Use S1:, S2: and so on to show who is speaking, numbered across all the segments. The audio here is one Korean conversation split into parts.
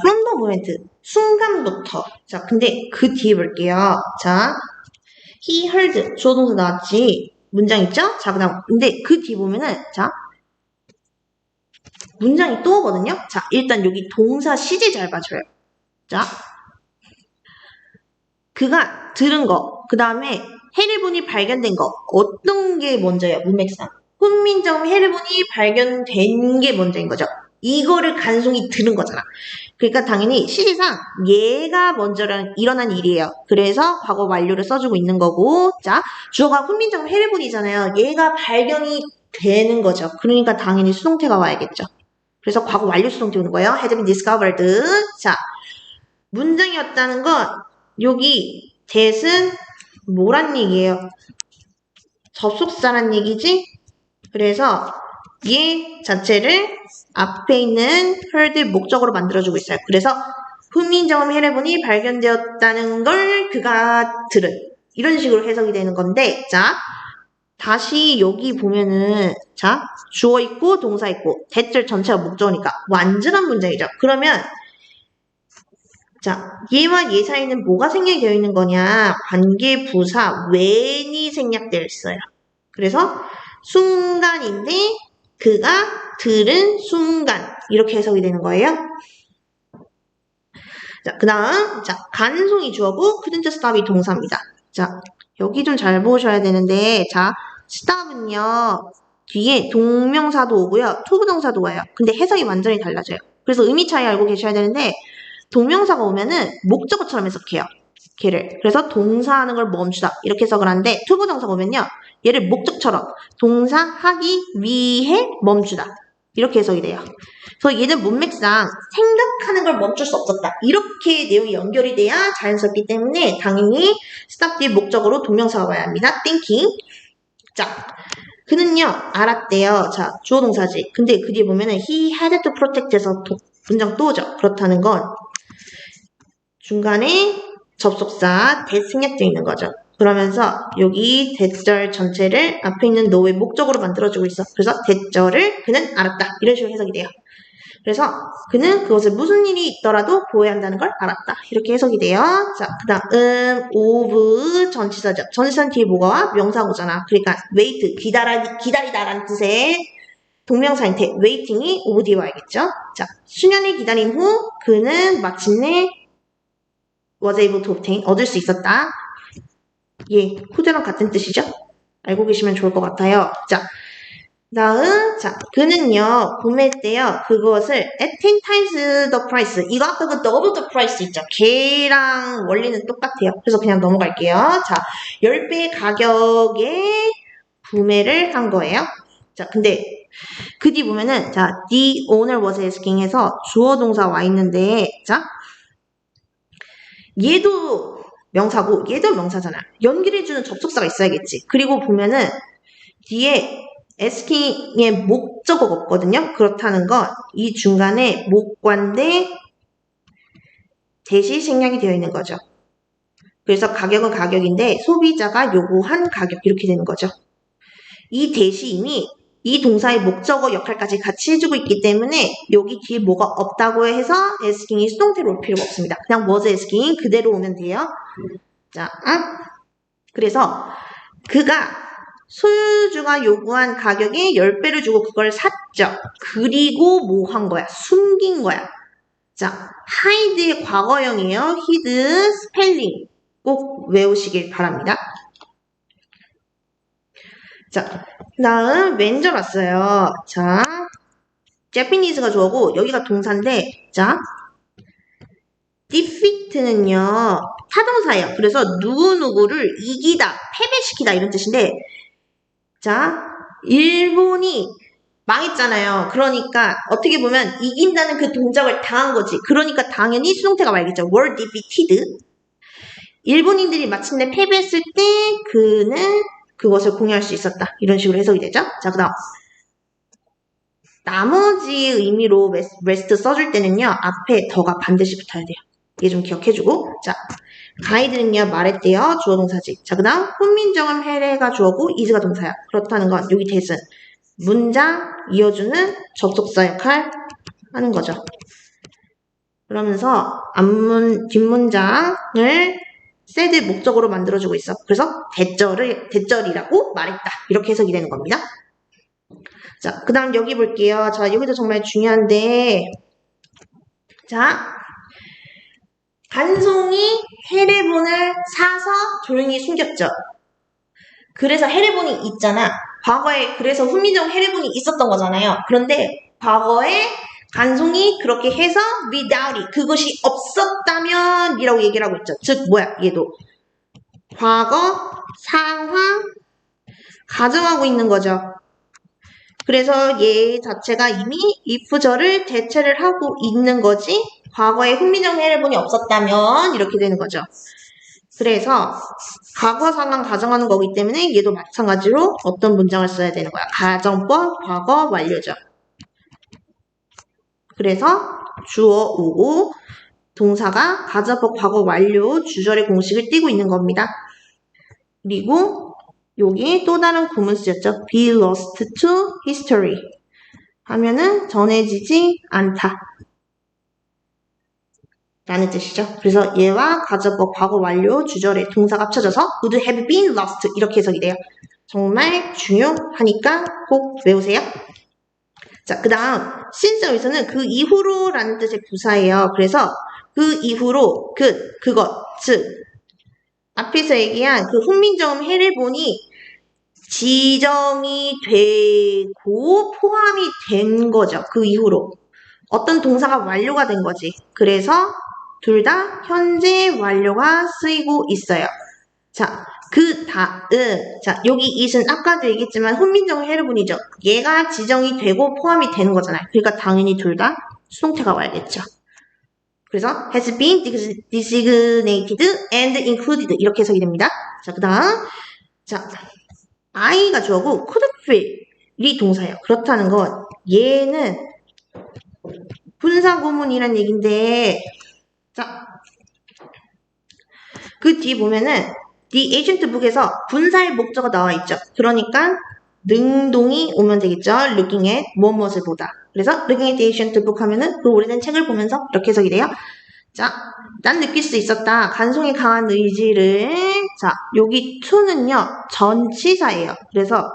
S1: from the moment 순간부터. 자 근데 그 뒤에 볼게요. 자 he heard 주어 동사 나왔지? 문장 있죠? 자 그다음 근데 그 뒤에 보면은 자 문장이 또 오거든요? 자 일단 여기 동사 시제 잘 봐줘요. 자 그가 들은 거, 그 다음에 해리본이 발견된 거, 어떤 게 먼저예요, 문맥상? 훈민정음 해리본이 발견된 게 먼저인 거죠. 이거를 간송이 들은 거잖아. 그러니까 당연히 시제상 얘가 먼저 일어난 일이에요. 그래서 과거 완료를 써주고 있는 거고, 자, 주어가 훈민정음 해리본이잖아요. 얘가 발견이 되는 거죠. 그러니까 당연히 수동태가 와야겠죠. 그래서 과거 완료 수동태 오는 거예요. had been discovered. 자, 문장이었다는 건 여기 that은 뭐란 얘기예요? 접속사란 얘기지? 그래서 얘 자체를 앞에 있는 heard 목적으로 만들어주고 있어요. 그래서 훈민정음 해례본이 발견되었다는 걸 그가 들은 이런 식으로 해석이 되는 건데 자 다시 여기 보면은 자 주어 있고 동사 있고 대절 전체가 목적이니까 완전한 문장이죠. 그러면 자, 얘와 얘 사이는 뭐가 생략되어 있는 거냐? 관계 부사 when이 생략되어 있어요. 그래서 순간인데 그가 들은 순간 이렇게 해석이 되는 거예요. 자, 그 다음 자 간송이 주어고 couldn't stop이 동사입니다. 자, 여기 좀 잘 보셔야 되는데 자, stop은요 뒤에 동명사도 오고요 투부동사도 와요. 근데 해석이 완전히 달라져요. 그래서 의미 차이 알고 계셔야 되는데 동명사가 오면은 목적어처럼 해석해요. 걔를. 그래서 동사하는 걸 멈추다. 이렇게 해석을 하는데 투부정사가 오면요. 얘를 목적처럼 동사하기 위해 멈추다. 이렇게 해석이 돼요. 그래서 얘는 문맥상 생각하는 걸 멈출 수 없었다. 이렇게 내용이 연결이 돼야 자연스럽기 때문에 당연히 stop 뒤에 목적으로 동명사가 와야 합니다. thinking. 자, 그는요, 알았대요. 자, 주어 동사지. 근데 그 뒤에 보면은 he had to protect에서 문장 또 오죠. 그렇다는 건 중간에 접속사 생략되어 있는 거죠. 그러면서 여기 대절 전체를 앞에 있는 너의 목적으로 만들어주고 있어. 그래서 대절을 그는 알았다. 이런 식으로 해석이 돼요. 그래서 그는 그것을 무슨 일이 있더라도 보호해야 한다는 걸 알았다. 이렇게 해석이 돼요. 자, 그 다음 of 전치사죠. 전치사는 뒤에 뭐가 와? 명사가 오잖아. 그러니까 wait, 기다라, 기다리다라는 뜻의 동명사인데 waiting이 of 뒤에 와야겠죠. 자, 수년을 기다린 후 그는 마침내 was able to obtain, 얻을 수 있었다. 예, 후대랑 같은 뜻이죠? 알고 계시면 좋을 것 같아요. 자, 다음, 자, 그는요, 구매했대요. 그것을 at 10 times the price. 이거 아까 그 double the price 있죠? 걔랑 원리는 똑같아요. 그래서 그냥 넘어갈게요. 자, 10배 가격에 구매를 한 거예요. 자, 근데 그 뒤 보면은, 자, the owner was asking 해서 주어 동사 와 있는데, 자, 얘도 명사고 얘도 명사잖아. 연결해 주는 접속사가 있어야겠지. 그리고 보면은 뒤에 asking 의 목적어가 없거든요. 그렇다는 건 이 중간에 목관대 대시 생략이 되어 있는 거죠. 그래서 가격은 가격인데 소비자가 요구한 가격 이렇게 되는 거죠. 이 대시 이미 이 동사의 목적어 역할까지 같이 해주고 있기 때문에 여기 뒤에 뭐가 없다고 해서 asking이 수동태로 올 필요가 없습니다. 그냥 was asking 그대로 오면 돼요. 자, 아? 그래서 그가 소유주가 요구한 가격에 10배를 주고 그걸 샀죠. 그리고 뭐 한 거야? 숨긴 거야. 자, hide의 과거형이에요. hid 스펠링 꼭 외우시길 바랍니다. 자, 다음 왼절 왔어요. 자, Japanese가 주어고 여기가 동사인데 자, defeat는요 타동사예요. 그래서 누구누구를 이기다, 패배시키다 이런 뜻인데 자, 일본이 망했잖아요. 그러니까 어떻게 보면 이긴다는 그 동작을 당한 거지. 그러니까 당연히 수동태가 말겠죠. were defeated. 일본인들이 마침내 패배했을 때 그는 그것을 공유할 수 있었다. 이런 식으로 해석이 되죠. 자, 그 다음. 나머지 의미로 rest 써줄 때는요. 앞에 더가 반드시 붙어야 돼요. 얘 좀 기억해주고. 자, 가이드는요. 말했대요. 주어 동사지. 자, 그 다음. 훈민정음 해례가 주어고 이즈가 동사야. 그렇다는 건 여기 대은 문장 이어주는 접속사 역할 하는 거죠. 그러면서 앞문, 뒷문장을 said 목적으로 만들어주고 있어. 그래서 대절을, 대절이라고 말했다. 이렇게 해석이 되는 겁니다. 자, 그 다음 여기 볼게요. 자, 여기도 정말 중요한데, 자, 간송이 헤레본을 사서 조용히 숨겼죠. 그래서 헤레본이 있잖아. 과거에 그래서 훈민정 헤레본이 있었던 거잖아요. 그런데 과거에 간송이 그렇게 해서 without it 그것이 없었다면 이라고 얘기를 하고 있죠. 즉 뭐야 얘도 과거 상황 가정하고 있는 거죠. 그래서 얘 자체가 이미 if절을 대체를 하고 있는 거지 과거에 훈민정 헤레본이 없었다면 이렇게 되는 거죠. 그래서 과거 상황 가정하는 거기 때문에 얘도 마찬가지로 어떤 문장을 써야 되는 거야. 가정법 과거 완료죠. 그래서 주어 오고 동사가 가정법 과거 완료 주절의 공식을 띄고 있는 겁니다. 그리고 여기 또 다른 구문 쓰였죠. be lost to history 하면은 전해지지 않다. 라는 뜻이죠. 그래서 얘와 가정법 과거 완료 주절의 동사가 합쳐져서 would have been lost 이렇게 해석이 돼요. 정말 중요하니까 꼭 외우세요. 자, 그 다음 since 여기서는 그 이후로 라는 뜻의 부사예요. 그래서 그 이후로 그, 그것, 즉 앞에서 얘기한 그 훈민정음 해를 보니 지정이 되고 포함이 된 거죠. 그 이후로. 어떤 동사가 완료가 된 거지. 그래서 둘 다 현재 완료가 쓰이고 있어요. 자, 그 다음, 자, 여기 it은 아까도 얘기했지만 훈민정 해르분이죠. 얘가 지정이 되고 포함이 되는 거잖아요. 그러니까 당연히 둘 다 수동태가 와야겠죠. 그래서 has been designated and included 이렇게 해석이 됩니다. 자, 그 다음, 자, I가 주어고 could fill이 동사예요. 그렇다는 건 얘는 분사구문이란 얘긴데 자, 그뒤 보면은 The Agent Book에서 분사의 목적어 나와 있죠. 그러니까 능동이 오면 되겠죠. Looking at 무엇을 보다. 그래서 Looking at the Agent Book 하면은 그 오래된 책을 보면서 이렇게 해석이 돼요. 자, 난 느낄 수 있었다. 간송이 강한 의지를. 자, 여기 to는요, 전치사예요. 그래서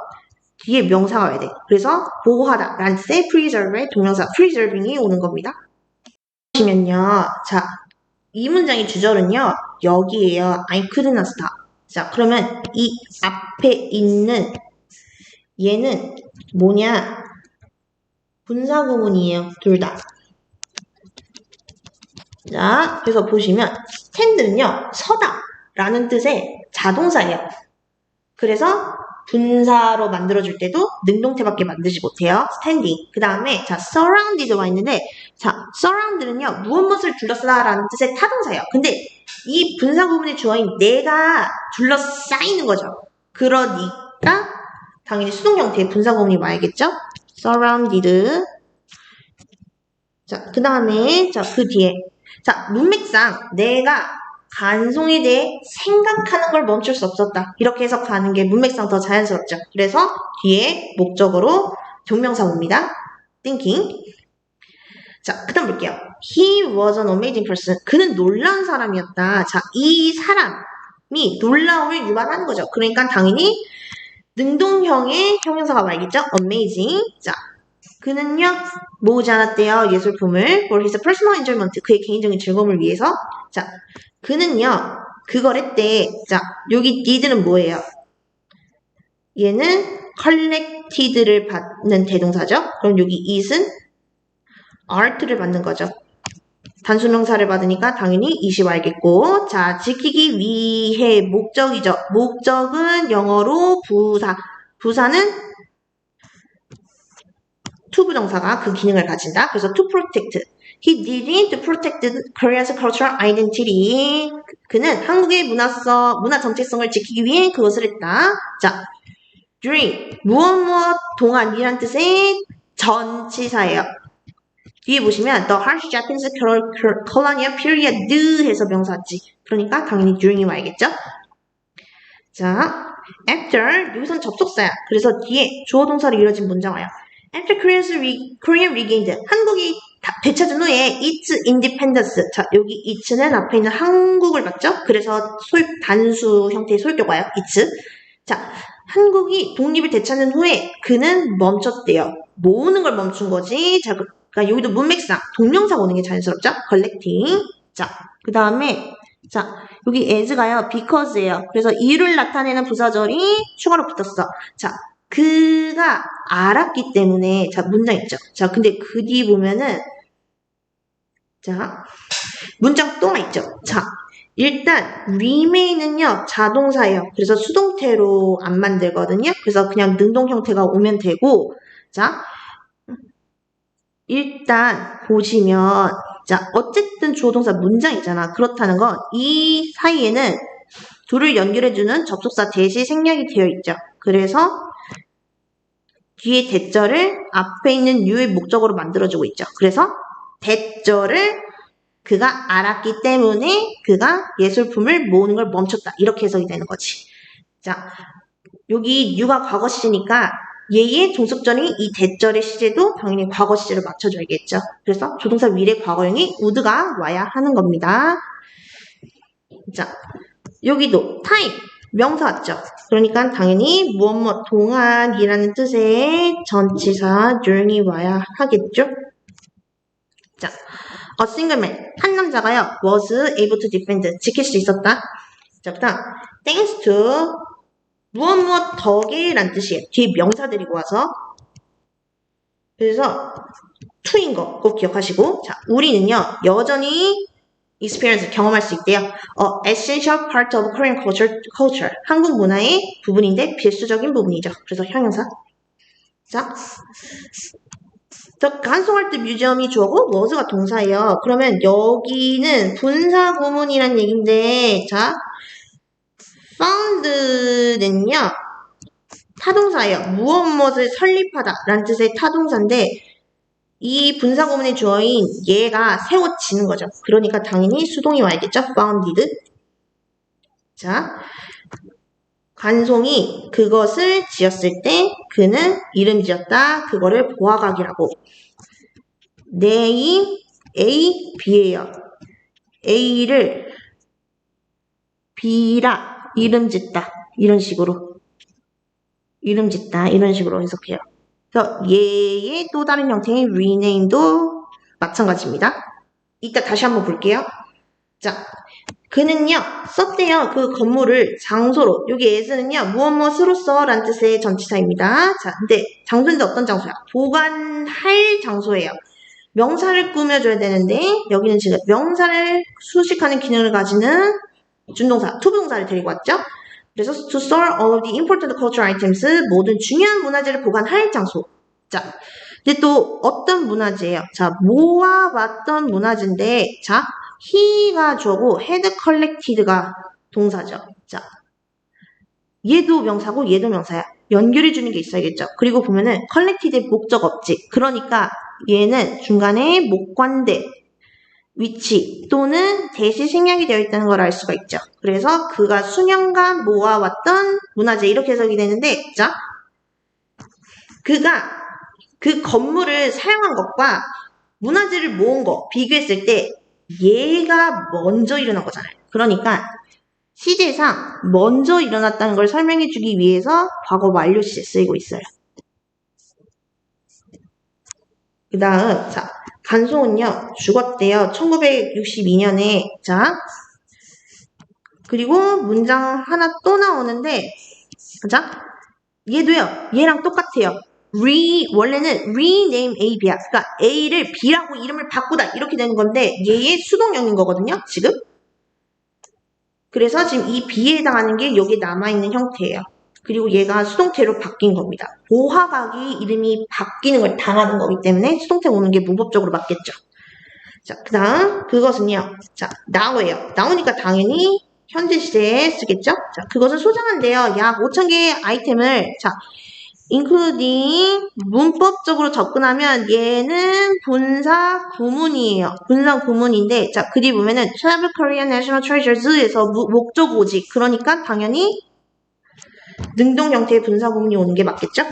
S1: 뒤에 명사가 와야 돼. 그래서 보호하다. 란 say preserve의 동명사 preserving이 오는 겁니다. 보시면요. 자, 이 문장의 주절은요, 여기에요. I couldn't stop. 자, 그러면 이 앞에 있는 얘는 뭐냐? 분사 구문이에요. 둘 다. 자, 그래서 보시면 스탠드는요, 서다 라는 뜻의 자동사예요. 그래서 분사로 만들어줄 때도 능동태밖에 만들지 못해요. 스탠딩. 그 다음에 자 surrounded 와 있는데 자 surround는요 무엇 무엇을 둘러싸다라는 뜻의 타동사예요. 근데 이 분사 부분의 주어인 내가 둘러싸이는 거죠. 그러니까 당연히 수동 형태의 분사 구문이 와야겠죠. surrounded. 자, 그 다음에 자그 뒤에 자 문맥상 내가 간송에 대해 생각하는 걸 멈출 수 없었다. 이렇게 해석하는 게 문맥상 더 자연스럽죠. 그래서 뒤에 목적으로 종명사입니다. thinking. 자, 그 다음 볼게요. He was an amazing person. 그는 놀라운 사람이었다. 자, 이 사람이 놀라움을 유발하는 거죠. 그러니까 당연히 능동형의 형용사가 와야겠죠. amazing. 자, 그는요, 모으지 않았대요. 예술품을. for his personal enjoyment. 그의 개인적인 즐거움을 위해서. 자, 그는요, 그걸 했대. 자, 여기 did는 뭐예요? 얘는 collected를 받는 대동사죠? 그럼 여기 it은 art를 받는 거죠. 단수명사를 받으니까 당연히 it이 와야겠고, 자, 지키기 위해 목적이죠. 목적은 영어로 부사. 부사는 to 부정사가 그 기능을 가진다. 그래서 to protect. He didn't protect Korea's cultural identity. 그는 한국의 문화성, 문화 정체성을 지키기 위해 그것을 했다. 자, during 무엇 무엇 동안이란 뜻의 전치사예요. 뒤에 보시면 the harsh Japanese colonial period 해서 명사지. 그러니까 당연히 during이 와야겠죠. 자, after 여기선 접속사야. 그래서 뒤에 주어 동사로 이루어진 문장 와요. After Korea's re, Korea regained 한국이 다 되찾은 후에 its independence. 자, 여기 it는 앞에 있는 한국을 봤죠? 그래서 소유, 단수 형태의 소유격과요. its. 자, 한국이 독립을 되찾는 후에 그는 멈췄대요. 모으는 걸 멈춘 거지. 자, 그- 그러니까 여기도 문맥상 동명사가 오는 게 자연스럽죠? collecting. 자, 그 다음에 자, 여기 as가요. because예요. 그래서 이유를 나타내는 부사절이 추가로 붙었어. 자, 그가 알았기 때문에 자, 문장 있죠. 자, 근데 그 뒤 보면은 자, 문장 또가 있죠. 자, 일단 remain은요 자동사예요. 그래서 수동태로 안 만들거든요. 그래서 그냥 능동 형태가 오면 되고, 자, 일단 보시면 자 어쨌든 주어동사 문장이잖아. 그렇다는 건 이 사이에는 둘을 연결해주는 접속사 대시 생략이 되어 있죠. 그래서 뒤에 대절을 앞에 있는 유의 목적으로 만들어주고 있죠. 그래서 대절을 그가 알았기 때문에 그가 예술품을 모으는 걸 멈췄다. 이렇게 해석이 되는 거지. 자, 여기 유가 과거 시제니까 얘의 종속절이 이 대절의 시제도 당연히 과거 시제를 맞춰줘야겠죠. 그래서 조동사 미래 과거형이 would가 와야 하는 겁니다. 자, 여기도 time 명사 왔죠. 그러니까 당연히 무엇 무엇 동안이라는 뜻의 전치사 during이 와야 하겠죠. 자, a single man 한 남자가요 was able to defend 지킬 수 있었다. 자, 그다음 thanks to 무엇 무엇 덕에란 뜻이에요. 뒤에 명사 데리고 와서 그래서 to인 거 꼭 기억하시고 자, 우리는요 여전히 experience 경험할 수 있대요. 어, essential part of Korean culture, culture 한국 문화의 부분인데 필수적인 부분이죠. 그래서 형용사. 자, 저 간송할 때 뮤지엄이 주어고 was가 동사예요. 그러면 여기는 분사 구문이란 얘긴데 자 found는요 타동사예요. 무엇 무엇을 설립하다 라는 뜻의 타동사인데 이 분사 구문의 주어인 얘가 세워지는 거죠. 그러니까 당연히 수동이 와야겠죠. founded. 자, 간송이 그것을 지었을 때 그는 이름 지었다. 그거를 보아각이라고. 네임 A, B예요. A를 B라 이름 짓다. 이런 식으로. 이름 짓다. 이런 식으로 해석해요. 그래서 얘의 또 다른 형태인 rename도 마찬가지입니다. 이따 다시 한번 볼게요. 자, 그는요, 썼대요. 그 건물을 장소로. 여기 as는요, 무엇 무엇으로써 라는 뜻의 전치사입니다. 자, 근데 장소인데 어떤 장소야? 보관할 장소예요. 명사를 꾸며줘야 되는데, 여기는 지금 명사를 수식하는 기능을 가지는 준동사, 투부동사를 데리고 왔죠? 그래서 to store all of the important cultural items, 모든 중요한 문화재를 보관할 장소. 자, 근데 또 어떤 문화재예요? 자, 모아왔던 문화재인데, 자, he가 주어고 had collected가 동사죠. 자, 얘도 명사고 얘도 명사야. 연결해 주는 게 있어야겠죠. 그리고 보면은 collected의 목적 없지. 그러니까 얘는 중간에 목관대 위치 또는 대시 생략이 되어 있다는 걸 알 수가 있죠. 그래서 그가 수년간 모아왔던 문화재 이렇게 해석이 되는데 자 그가 그 건물을 사용한 것과 문화재를 모은 거 비교했을 때 얘가 먼저 일어난 거잖아요. 그러니까 시제상 먼저 일어났다는 걸 설명해 주기 위해서 과거 완료 시제 쓰이고 있어요. 그 다음 자 간송은요 죽었대요. 1962년에 자 그리고 문장 하나 또 나오는데 자 얘도요 얘랑 똑같아요. re 원래는 rename A, B야. 그러니까 A를 B라고 이름을 바꾸다 이렇게 되는 건데 얘의 수동형인 거거든요. 지금. 그래서 지금 이 B에 해당하는 게 여기 남아있는 형태예요. 그리고 얘가 수동태로 바뀐 겁니다. 보화각이 이름이 바뀌는 걸 당하는 거기 때문에 수동태 오는 게 문법적으로 맞겠죠. 자, 그 다음 그것은요. 자, now예요. now니까 당연히 현재 시제에 쓰겠죠. 자, 그것을 소장한대요. 약 5천 개의 아이템을 자, including 문법적으로 접근하면 얘는 분사 구문이에요. 분사 구문인데 자, 그뒤 보면은 Travel Korean National Treasures에서 무- 목적 오직 그러니까 당연히 능동 형태의 분사 구문이 오는 게 맞겠죠?